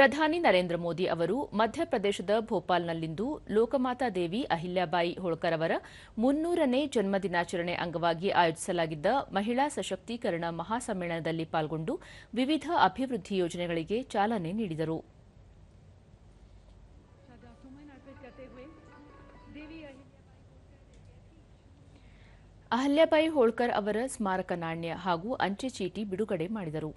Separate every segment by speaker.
Speaker 1: ಪ್ರಧಾನಿ ನರೇಂದ್ರ ಮೋದಿ ಅವರು ಮಧ್ಯಪ್ರದೇಶದ ಭೋಪಾಲ್ನಲ್ಲಿಂದು ಲೋಕಮಾತಾ ದೇವಿ ಅಹಿಲ್ಯಾಬಾಯಿ ಹೋಳ್ಕರ್ ಅವರ ಮುನ್ನೂರನೇ ಜನ್ಮದಿನಾಚರಣೆ ಅಂಗವಾಗಿ ಆಯೋಜಿಸಲಾಗಿದ್ದ ಮಹಿಳಾ ಸಶಕ್ತೀಕರಣ ಮಹಾಸಮ್ಮೇಳನದಲ್ಲಿ ಪಾಲ್ಗೊಂಡು ವಿವಿಧ ಅಭಿವೃದ್ಧಿ ಯೋಜನೆಗಳಿಗೆ ಚಾಲನೆ ನೀಡಿದರು. ಅಹಲ್ಯಾಬಾಯಿ ಹೋಳ್ಕರ್ ಅವರ ಸ್ಮಾರಕ ನಾಣ್ಯ ಹಾಗೂ ಅಂಚೆ ಚೀಟಿ ಬಿಡುಗಡೆ ಮಾಡಿದರು.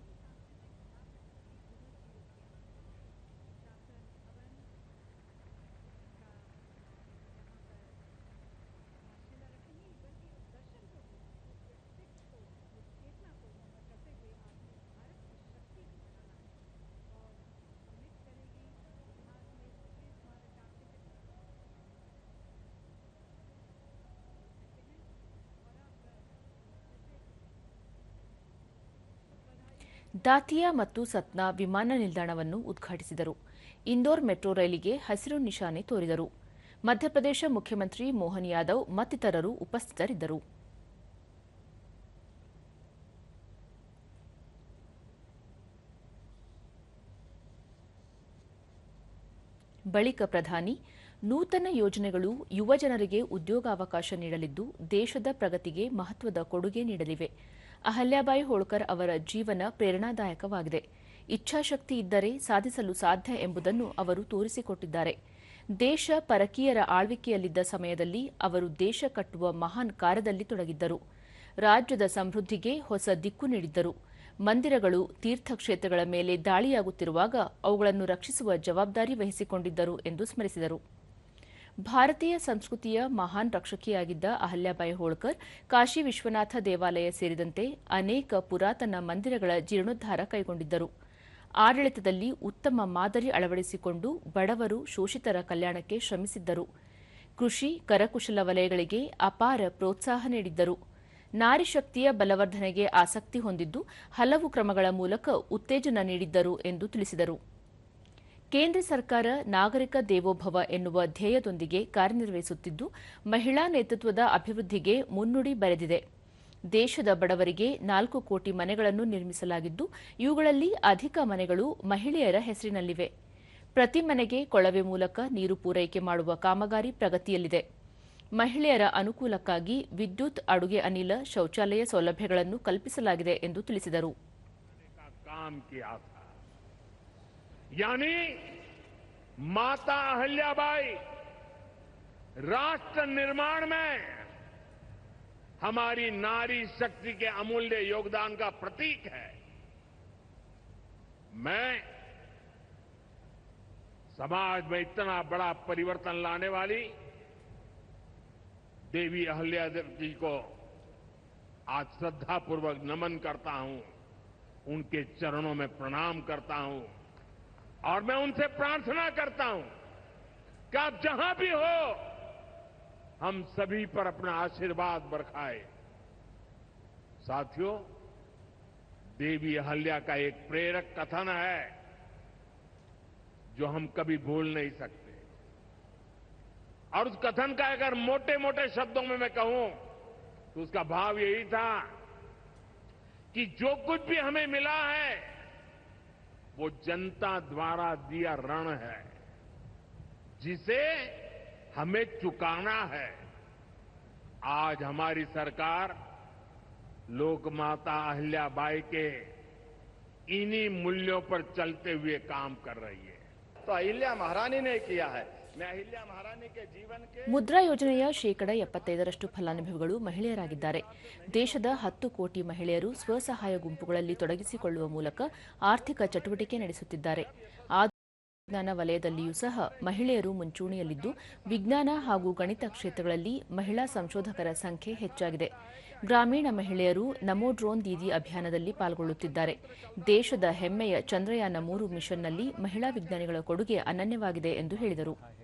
Speaker 1: ದಾತಿಯಾ ಮತ್ತು ಸತ್ನಾ ವಿಮಾನ ನಿಲ್ದಾಣವನ್ನು ಉದ್ಘಾಟಿಸಿದರು. ಇಂದೋರ್ ಮೆಟ್ರೋ ರೈಲಿಗೆ ಹಸಿರು ನಿಶಾನೆ ತೋರಿದರು. ಮಧ್ಯಪ್ರದೇಶ ಮುಖ್ಯಮಂತ್ರಿ ಮೋಹನ್ ಯಾದವ್ ಮತ್ತಿತರರು ಉಪಸ್ಥಿತರಿದ್ದರು. ಬಳಿಕ ಪ್ರಧಾನಿ, ನೂತನ ಯೋಜನೆಗಳು ಯುವಜನರಿಗೆ ಉದ್ಯೋಗಾವಕಾಶ ನೀಡಲಿದ್ದು ದೇಶದ ಪ್ರಗತಿಗೆ ಮಹತ್ವದ ಕೊಡುಗೆ ನೀಡಲಿವೆ. ಅಹಲ್ಯಾಬಾಯಿ ಹೋಳ್ಕರ್ ಅವರ ಜೀವನ ಪ್ರೇರಣಾದಾಯಕವಾಗಿದೆ. ಇಚ್ಛಾಶಕ್ತಿ ಇದ್ದರೆ ಸಾಧಿಸಲು ಸಾಧ್ಯ ಎಂಬುದನ್ನು ಅವರು ತೋರಿಸಿಕೊಟ್ಟಿದ್ದಾರೆ. ದೇಶ ಪರಕೀಯರ ಆಳ್ವಿಕೆಯಲ್ಲಿದ್ದ ಸಮಯದಲ್ಲಿ ಅವರು ದೇಶ ಕಟ್ಟುವ ಮಹಾನ್ ಕಾರ್ಯದಲ್ಲಿ ತೊಡಗಿದ್ದರು. ರಾಜ್ಯದ ಸಮೃದ್ಧಿಗೆ ಹೊಸ ದಿಕ್ಕು ನೀಡಿದ್ದರು. ಮಂದಿರಗಳು, ತೀರ್ಥಕ್ಷೇತ್ರಗಳ ಮೇಲೆ ದಾಳಿಯಾಗುತ್ತಿರುವಾಗ ಅವುಗಳನ್ನು ರಕ್ಷಿಸುವ ಜವಾಬ್ದಾರಿ ವಹಿಸಿಕೊಂಡಿದ್ದರು ಎಂದು ಸ್ಮರಿಸಿದರು. ಭಾರತೀಯ ಸಂಸ್ಕೃತಿಯ ಮಹಾನ್ ರಕ್ಷಕಿಯಾಗಿದ್ದ ಅಹಲ್ಯಾಬಾಯಿ ಹೋಳ್ಕರ್, ಕಾಶಿ ವಿಶ್ವನಾಥ ದೇವಾಲಯ ಸೇರಿದಂತೆ ಅನೇಕ ಪುರಾತನ ಮಂದಿರಗಳ ಜೀರ್ಣೋದ್ಧಾರ ಕೈಗೊಂಡಿದ್ದರು. ಆಡಳಿತದಲ್ಲಿ ಉತ್ತಮ ಮಾದರಿ ಅಳವಡಿಸಿಕೊಂಡು ಬಡವರು ಶೋಷಿತರ ಕಲ್ಯಾಣಕ್ಕೆ ಶ್ರಮಿಸಿದ್ದರು. ಕೃಷಿ, ಕರಕುಶಲ ವಲಯಗಳಿಗೆ ಅಪಾರ ಪ್ರೋತ್ಸಾಹ ನೀಡಿದ್ದರು. ನಾರಿ ಶಕ್ತಿಯ ಬಲವರ್ಧನೆಗೆ ಆಸಕ್ತಿ ಹೊಂದಿದ್ದು ಹಲವು ಕ್ರಮಗಳ ಮೂಲಕ ಉತ್ತೇಜನ ನೀಡಿದ್ದರು ಎಂದು ತಿಳಿಸಿದರು. ಕೇಂದ್ರ ಸರ್ಕಾರ ನಾಗರಿಕ ದೇವೋಭವ ಎನ್ನುವ ಧ್ಯೇಯದೊಂದಿಗೆ ಕಾರ್ಯನಿರ್ವಹಿಸುತ್ತಿದ್ದು, ಮಹಿಳಾ ನೇತೃತ್ವದ ಅಭಿವೃದ್ಧಿಗೆ ಮುನ್ನುಡಿ ಬರೆದಿದೆ. ದೇಶದ ಬಡವರಿಗೆ ನಾಲ್ಕು ಕೋಟಿ ಮನೆಗಳನ್ನು ನಿರ್ಮಿಸಲಾಗಿದ್ದು, ಇವುಗಳಲ್ಲಿ ಅಧಿಕ ಮನೆಗಳು ಮಹಿಳೆಯರ ಹೆಸರಿನಲ್ಲಿವೆ. ಪ್ರತಿ ಮನೆಗೆ ಕೊಳವೆ ಮೂಲಕ ನೀರು ಪೂರೈಕೆ ಮಾಡುವ ಕಾಮಗಾರಿ ಪ್ರಗತಿಯಲ್ಲಿದೆ. ಮಹಿಳೆಯರ ಅನುಕೂಲಕ್ಕಾಗಿ ವಿದ್ಯುತ್, ಅಡುಗೆ ಅನಿಲ, ಶೌಚಾಲಯ ಸೌಲಭ್ಯಗಳನ್ನು ಕಲ್ಪಿಸಲಾಗಿದೆ ಎಂದು ತಿಳಿಸಿದರು.
Speaker 2: यानी माता अहल्याबाई, राष्ट्र निर्माण में हमारी नारी शक्ति के अमूल्य योगदान का प्रतीक है। मैं समाज में इतना बड़ा परिवर्तन लाने वाली देवी अहल्या जी को आज श्रद्धापूर्वक नमन करता हूँ, उनके चरणों में प्रणाम करता हूँ। और मैं उनसे प्रार्थना करता हूँ कि आप जहाँ भी हो, हम सभी पर अपना आशीर्वाद बरखाए। साथियों, देवी अहल्या का एक प्रेरक कथन है, जो हम कभी भूल नहीं सकते। और उस कथन का अगर मोटे मोटे शब्दों में मैं कहूँ तो उसका भाव यही था कि जो कुछ भी हमें मिला है वो जनता द्वारा दिया ऋण है। जिसे हमें चुकाना है। आज हमारी सरकार लोकमाता अहिल्याबाई के इन्हीं मूल्यों पर चलते हुए काम कर रही है।
Speaker 3: तो अहिल्या महारानी ने किया है।
Speaker 1: ಮುದ್ರಾ ಯೋಜನೆಯ ಶೇಕಡ ಎಪ್ಪತ್ತೈದರಷ್ಟು ಫಲಾನುಭವಿಗಳು ಮಹಿಳೆಯರಾಗಿದ್ದಾರೆ. ದೇಶದ ಹತ್ತು ಕೋಟಿ ಮಹಿಳೆಯರು ಸ್ವಸಹಾಯ ಗುಂಪುಗಳಲ್ಲಿ ತೊಡಗಿಸಿಕೊಳ್ಳುವ ಮೂಲಕ ಆರ್ಥಿಕ ಚಟುವಟಿಕೆ ನಡೆಸುತ್ತಿದ್ದಾರೆ. ವಿಜ್ಞಾನ ವಲಯದಲ್ಲಿಯೂ ಸಹ ಮಹಿಳೆಯರು ಮುಂಚೂಣಿಯಲ್ಲಿದ್ದು, ವಿಜ್ಞಾನ ಹಾಗೂ ಗಣಿತ ಕ್ಷೇತ್ರಗಳಲ್ಲಿ ಮಹಿಳಾ ಸಂಶೋಧಕರ ಸಂಖ್ಯೆ ಹೆಚ್ಚಾಗಿದೆ. ಗ್ರಾಮೀಣ ಮಹಿಳೆಯರು ನಮೋ ಡ್ರೋನ್ ದೀದಿ ಅಭಿಯಾನದಲ್ಲಿ ಪಾಲ್ಗೊಳ್ಳುತ್ತಿದ್ದಾರೆ. ದೇಶದ ಹೆಮ್ಮೆಯ ಚಂದ್ರಯಾನ ಮೂರು ಮಿಷನ್ನಲ್ಲಿ ಮಹಿಳಾ ವಿಜ್ಞಾನಿಗಳ ಕೊಡುಗೆ ಅನನ್ಯವಾಗಿದೆ ಎಂದು ಹೇಳಿದರು.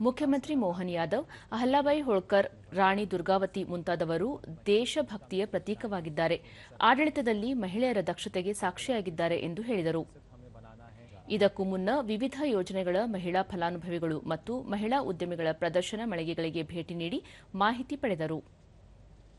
Speaker 1: ಮುಖ್ಯಮಂತ್ರಿ ಮೋಹನ್ ಯಾದವ್ ಅಹಲ್ಲಾಬಾಯಿ ಹೋಳ್ಕರ್, ರಾಣಿ ದುರ್ಗಾವತಿ ಮುಂತಾದವರು ದೇಶಭಕ್ತಿಯ ಪ್ರತೀಕವಾಗಿದ್ದಾರೆ. ಆಡಳಿತದಲ್ಲಿ ಮಹಿಳೆಯರ ದಕ್ಷತೆಗೆ ಸಾಕ್ಷಿಯಾಗಿದ್ದಾರೆ ಎಂದು ಹೇಳಿದರು. ಇದಕ್ಕೂ ಮುನ್ನ ವಿವಿಧ ಯೋಜನೆಗಳ ಮಹಿಳಾ ಫಲಾನುಭವಿಗಳು ಮತ್ತು ಮಹಿಳಾ ಉದ್ಯಮಿಗಳ ಪ್ರದರ್ಶನ ಮಳಿಗೆಗಳಿಗೆ ಭೇಟಿ ನೀಡಿ ಮಾಹಿತಿ ಪಡೆದರು.